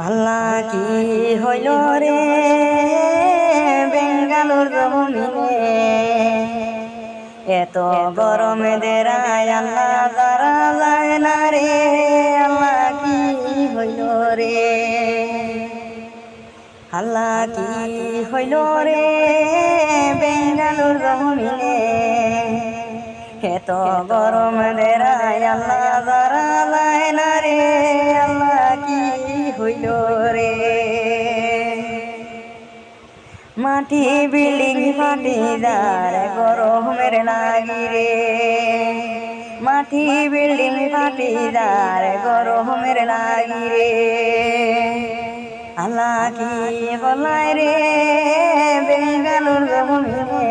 আল্লাহ কি হইল রে? বেঙ্গালোর জমিনে এত গরমে দেরায় আল্লাহ যারা যায় না রে। আল্লাহ কি হইল রে? আল্লাহ কি হইল রে? বেঙ্গালোর জমিনে এত গরম দেরায় মাটি বিল্ডিং ফাটি যার গরমের লাগি রে। মাটি বিল্ডিং ফাটি যার গরমের লাগি রে। আল্লাহ কি বলায় রে, বেঙ্গালুর জমিনে?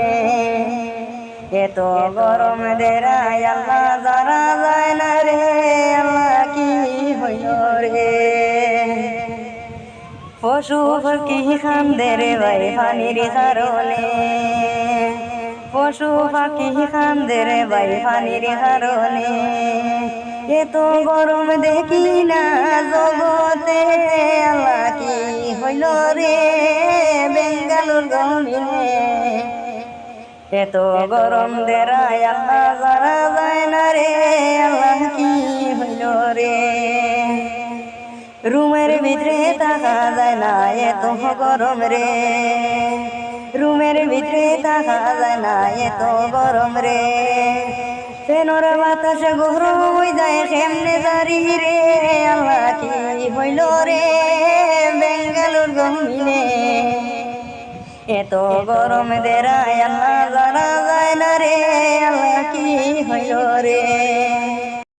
এত গরম দেরায় আল্লাহ যারা যায় না রে, আল্লাহ কি হইল রে? পশু পাখি খান্দে রে ভাই পানির কারণে পশু পাখি খান্দে রে ভাই পানির কারণে এত গরম দেখি না জগতে, আল্লাহ কি হইল রে বেঙ্গালুর জমিনে এত গরম দেরায় আল্লাহ যায় না রে, আল্লাহ কি হইল রে? রুমের ভিতরে থাকা যায় না এত গরম রে। রুমের ভিতরে থাকা যায় না এত গরম রে। ফেনর বাতাস গরম হয়ে যায় কেমনে দাঁড়ি রে। আল্লাহ কি হইল রে বেঙ্গালুর জমিনে এত গরম দেরায় আল্লাহ জানা যায় না রে। আল্লাহ